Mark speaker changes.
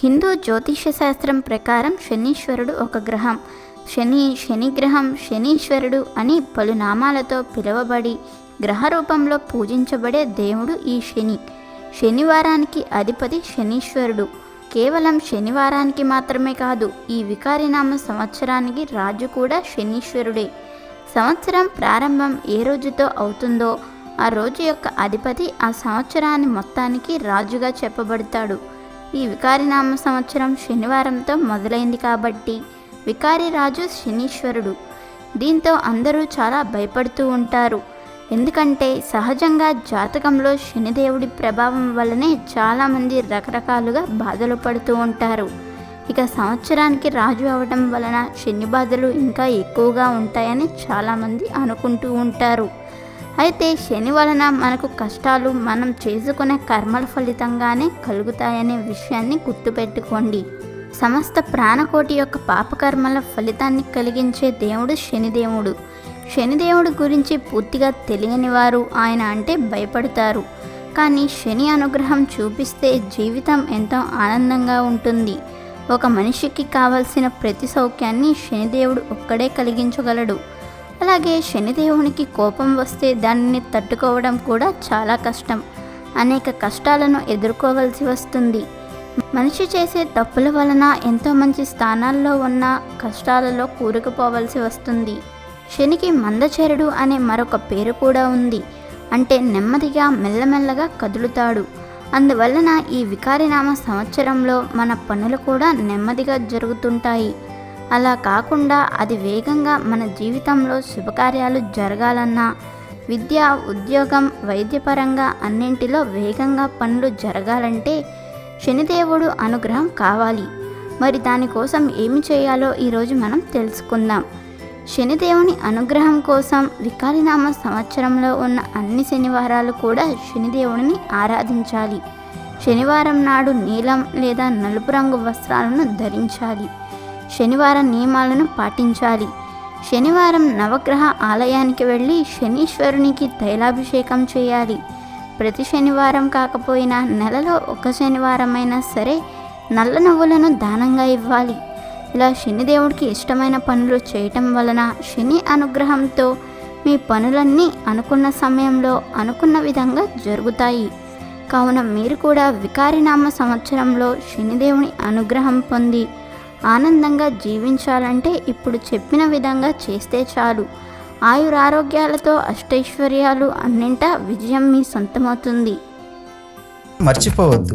Speaker 1: హిందూ జ్యోతిష శాస్త్రం ప్రకారం శనీశ్వరుడు ఒక గ్రహం. శని శనిగ్రహం శనీశ్వరుడు అని పలు నామాలతో పిలువబడి గ్రహ రూపంలో పూజించబడే దేవుడు ఈ శని. శనివారానికి అధిపతి శనీశ్వరుడు. కేవలం శనివారానికి మాత్రమే కాదు ఈ వికారినామ సంవత్సరానికి రాజు కూడా శనీశ్వరుడే. సంవత్సరం ప్రారంభం ఏ రోజుతో అవుతుందో ఆ రోజు యొక్క అధిపతి ఆ సంవత్సరాన్ని మొత్తానికి రాజుగా చెప్పబడతాడు. ఈ వికారినామ సంవత్సరం శనివారంతో మొదలైంది కాబట్టి వికారి రాజు శనీశ్వరుడు. దీంతో అందరూ చాలా భయపడుతూ ఉంటారు. ఎందుకంటే సహజంగా జాతకంలో శనిదేవుడి ప్రభావం వల్లనే చాలామంది రకరకాలుగా బాధలు పడుతూ ఉంటారు. ఇక సంవత్సరానికి రాజు అవడం వలన శని బాధలు ఇంకా ఎక్కువగా ఉంటాయని చాలామంది అనుకుంటూ ఉంటారు. అయితే శని వలన మనకు కష్టాలు మనం చేసుకునే కర్మల ఫలితంగానే కలుగుతాయనే విషయాన్ని గుర్తుపెట్టుకోండి. సమస్త ప్రాణకోటి యొక్క పాపకర్మల ఫలితాన్ని కలిగించే దేవుడు శనిదేవుడు. శనిదేవుడి గురించి పూర్తిగా తెలియని వారు ఆయన అంటే భయపడతారు. కానీ శని అనుగ్రహం చూపిస్తే జీవితం ఎంతో ఆనందంగా ఉంటుంది. ఒక మనిషికి కావలసిన ప్రతి సౌఖ్యాన్ని శనిదేవుడు ఒక్కడే కలిగించగలడు. అలాగే శనిదేవునికి కోపం వస్తే దానిని తట్టుకోవడం కూడా చాలా కష్టం. అనేక కష్టాలను ఎదుర్కోవలసి వస్తుంది. మనిషి చేసే తప్పుల వలన ఎంతో మంచి స్థానాల్లో ఉన్న కష్టాలలో కూరుకుపోవలసి వస్తుంది. శనికి మందచరుడు అనే మరొక పేరు కూడా ఉంది. అంటే నెమ్మదిగా మెల్లమెల్లగా కదులుతాడు. అందువలన ఈ వికారినామ సంవత్సరంలో మన పనులు కూడా నెమ్మదిగా జరుగుతుంటాయి. అలా కాకుండా అది వేగంగా మన జీవితంలో శుభకార్యాలు జరగాలన్నా విద్య ఉద్యోగం వైద్యపరంగా అన్నింటిలో వేగంగా పనులు జరగాలంటే శనిదేవుడు అనుగ్రహం కావాలి. మరి దానికోసం ఏమి చేయాలో ఈరోజు మనం తెలుసుకుందాం. శనిదేవుని అనుగ్రహం కోసం వికారినామ సంవత్సరంలో ఉన్న అన్ని శనివారాలు కూడా శనిదేవుడిని ఆరాధించాలి. శనివారం నాడు నీలం లేదా నలుపు రంగు వస్త్రాలను ధరించాలి. శనివారం నియమాలను పాటించాలి. శనివారం నవగ్రహ ఆలయానికి వెళ్ళి శనీశ్వరునికి తైలాభిషేకం చేయాలి. ప్రతి శనివారం కాకపోయినా నెలలో ఒక శనివారమైనా సరే నల్ల నువ్వులను దానంగా ఇవ్వాలి. ఇలా శనిదేవుడికి ఇష్టమైన పనులు చేయటం వలన శని అనుగ్రహంతో మీ పనులన్నీ అనుకున్న సమయంలో అనుకున్న విధంగా జరుగుతాయి. కావున మీరు కూడా వికారినామ సంవత్సరంలో శనిదేవుని అనుగ్రహం పొంది ఆనందంగా జీవించాలంటే ఇప్పుడు చెప్పిన విధంగా చేస్తే చాలు. ఆయురారోగ్యాలతో అష్టైశ్వర్యాలు అన్నింటా విజయం మీ సొంతమవుతుంది.
Speaker 2: మర్చిపోవద్దు.